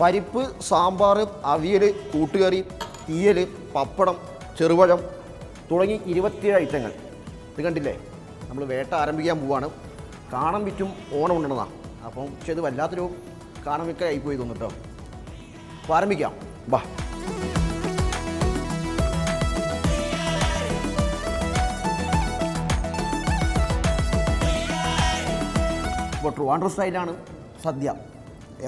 പരിപ്പ് സാമ്പാർ അവിയൽ കൂട്ടുകറി തീയൽ പപ്പടം ചെറുപഴം തുടങ്ങി ഇരുപത്തിയേഴ് ഐറ്റങ്ങൾ. ഇത് കണ്ടില്ലേ? നമ്മൾ വേട്ട ആരംഭിക്കാൻ പോവാണ്. കാണം വിറ്റും ഓണം ഉണ്ടെന്നതാണ് അപ്പം പക്ഷെ ഇത് വല്ലാത്തൊരു കാണം വിൽക്കാൻ ആയിപ്പോയി തോന്നിട്ടോ അപ്പോൾ ആരംഭിക്കാം. വാ. ഇപ്പോൾ ട്രിവാൻഡ്രം സ്റ്റൈലാണ് സദ്യ.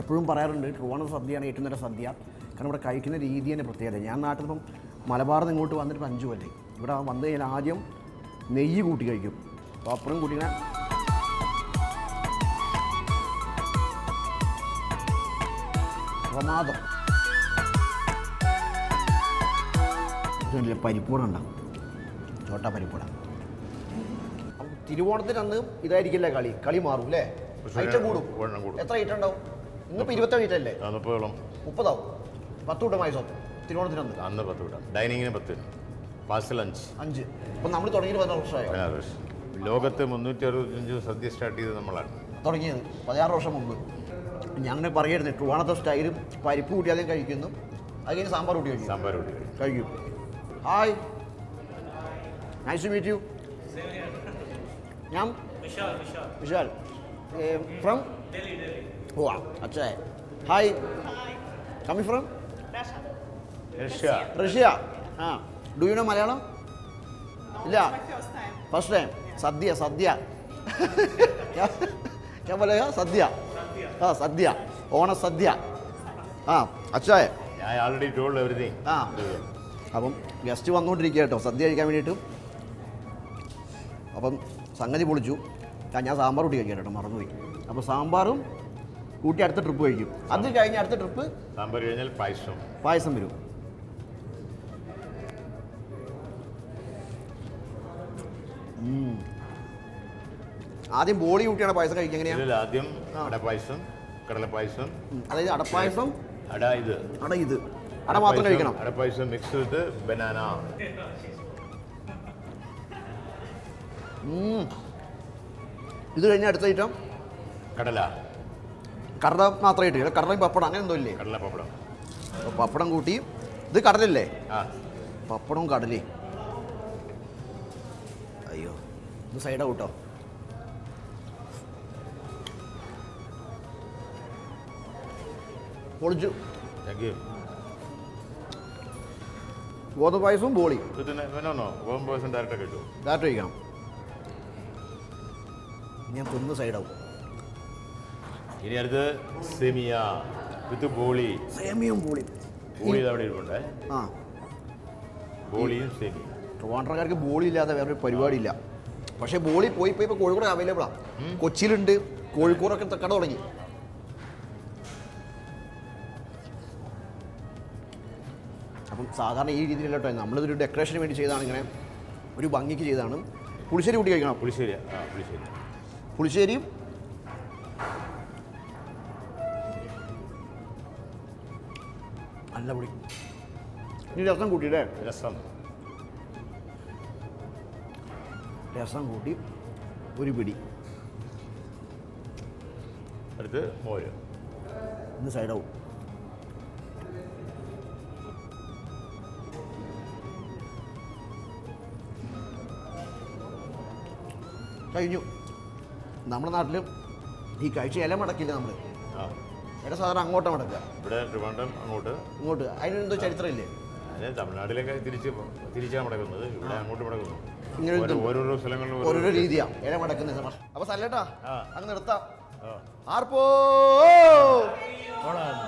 എപ്പോഴും പറയാറുണ്ട് ട്രിവാണ സദ്യയാണ് ഏറ്റവും നല്ല സദ്യ. കാരണം ഇവിടെ കഴിക്കുന്ന രീതി തന്നെ പ്രത്യേകത. ഞാൻ നാട്ടിൽ നിന്നും മലബാറിൽ നിന്ന് ഇങ്ങോട്ട് വന്നിട്ട് ഇപ്പം അഞ്ചു കൊല്ലേ ഇവിടെ വന്നു കഴിഞ്ഞാൽ ആദ്യം നെയ്യ് കൂട്ടി കഴിക്കും. അപ്പോൾ അപ്പുറം കൂട്ടി പ്രമാദം ഇതുണ്ടല്ലേ പരിപ്പൂട ഉണ്ടാവും. ചോട്ട പരിപ്പൂട തിരുവോണത്തിന് അന്ന് ഇതായിരിക്കില്ല കളി? കളി മാറും അല്ലേ ഐറ്റം കൂടും. എത്ര ഐറ്റം ഉണ്ടാവും? ഇന്നിപ്പോൾ ഇരുപത്തേഴ് ഐറ്റം അല്ലേ? ആ മുപ്പതോളം മുപ്പതാവും. പത്ത് കൂട്ടം പായസം തിരുവോണത്തിനന്ന് അന്ന് പത്ത് വിടാം ഡൈനിങ്ങിന് പത്ത് പാഴ്സൽ അഞ്ച്. അഞ്ച്. അപ്പം നമ്മൾ തുടങ്ങിയിട്ട് പതിനാറ് വർഷമായോ? പതിനാറ് വർഷം. ലോകത്ത് മുന്നൂറ്റി അറുപത്തഞ്ച് സദ്യ സ്റ്റാർട്ട് ചെയ്തത് നമ്മളാണ്. തുടങ്ങിയത് പതിനാറ് വർഷം മുമ്പ്. ഞങ്ങൾ പറയരുത്. ട്രുവാണത്തെ സ്റ്റൈലും പരിപ്പ് കൂട്ടി ആദ്യം കഴിക്കുന്നു. അത് കഴിഞ്ഞ് സാമ്പാർ കൂട്ടി കഴിക്കും. സാമ്പാർ കൂട്ടി. കഴിക്കും. Hi. Nice to meet you ഞാൻ വിശാൽ ഫ്രം ഓ അച്ഛാ. Hi coming from Russia. Russia. ആ. Do you know Malayalam? ഇല്ല. First time sadya sadya. ഞാൻ പറയാ സദ്യ. ആ സദ്യ. ഓണ സദ്യ. ആ അച്ഛായ ഞാൻ ആൾറെഡി ടോൾഡ് എവറിഥിങ് ആ. അപ്പം ഗസ്റ്റ് വന്നുകൊണ്ടിരിക്കുക കേട്ടോ സദ്യ കഴിക്കാൻ വേണ്ടിയിട്ട്. അപ്പം സംഗതി പൊളിച്ചു. ഞാൻ സാമ്പാർ കൂട്ടി കഴിക്കാം കേട്ടോ മറന്നുപോയി. അപ്പോൾ സാമ്പാറും കൂട്ടി അടുത്ത ട്രിപ്പ് കഴിക്കും. അത് കഴിഞ്ഞ അടുത്ത ട്രിപ്പ് സാമ്പാർ കഴിഞ്ഞാൽ പായസം. പായസം വരും. ആദ്യം ബോളി കൂട്ടിയാണ് പായസം കഴിക്കുക എങ്ങനെയാണ് ആദ്യം അടപ്പായസം കടലപ്പായസം. അതായത് അടപ്പായസം അട ഇത്. അട ഇത്. അട മാത്രം കഴിക്കണം. അടപ്പായസം മിക്സ് വിത്ത് ബനാന. ഇത് കഴിഞ്ഞ അടുത്ത ഐറ്റം കടല. കടല മാത്രമായിട്ട് ഇല്ല. കടലയും പപ്പടം അങ്ങനെ എന്തോ ഇല്ലേ? കടല പപ്പടം. അപ്പോൾ പപ്പടം കൂട്ടി. ഇത് കടലല്ലേ? ആ. പപ്പടവും കടലേ അയ്യോ ഇത് സൈഡ് ഔട്ടോ പൊളിച്ചു. താങ്ക് യു ഗോതമ്പ് പായസവും ബോളി. ഡയറക്റ്റ് കഴിക്കണം. ഞാൻ തിന്ന് സൈഡാവും ഇനി അടുത്ത് സെമിയ വിത്ത് ബോളി. സേമിയും ബോളി. ബോളി അവിടെ ഇരിപ്പുണ്ട്. ആ. ബോളിയും സെമിയ. ട്രിവാൻഡ്രക്കാർക്ക് ബോളി ഇല്ലാതെ വേറൊരു പരിപാടിയില്ല. പക്ഷേ ബോളി പോയി പോയി ഇപ്പോൾ കോഴിക്കോട് അവൈലബിളാണ് കൊച്ചിയിലുണ്ട് കോഴിക്കോടൊക്കെ കട തുടങ്ങി. അപ്പം സാധാരണ ഈ രീതിയിലല്ല കേട്ടോ നമ്മളിതൊരു ഡെക്കറേഷന് വേണ്ടി ചെയ്താണ് ഇങ്ങനെ ഒരു ഭംഗിക്ക് ചെയ്താണ്. പുളിശ്ശേരി കൂട്ടി കഴിക്കണം? പുളിശ്ശേരി ആ പുളിശ്ശേരി. പുളിശ്ശേരിയും നല്ല പൊടി ഇനി രസം കൂട്ടിയില്ലേ? രസം. രസം കൂട്ടി ഒരു പിടി. അടുത്ത് മോര്. ഇന്ന് സൈഡാവും. കഴിഞ്ഞു. നമ്മുടെ നാട്ടിലും ഈ കാഴ്ച ഇല മടക്കില്ല നമ്മൾ ആ. ഇല സാധാരണ അങ്ങോട്ട് മടക്കുക ഇവിടെ ട്രിവാൻഡ്രം അങ്ങോട്ട്. ഇങ്ങോട്ട്. അതിനെന്തോ ചരിത്രമില്ലേ? അതിന് തമിഴ്നാട്ടിലൊക്കെ തിരിച്ച് തിരിച്ചാണ് മടക്കുന്നത് ഇവിടെ അങ്ങോട്ട് മടക്കുന്നു ഇങ്ങനെ. ഓരോരോ സ്ഥലങ്ങളിലും ഓരോരോ രീതിയാണ് ഇല മടക്കുന്ന അപ്പൊ സല്ലേട്ടാ. അങ്ങ് നിർത്താം. ആർപ്പോ? ഓണം.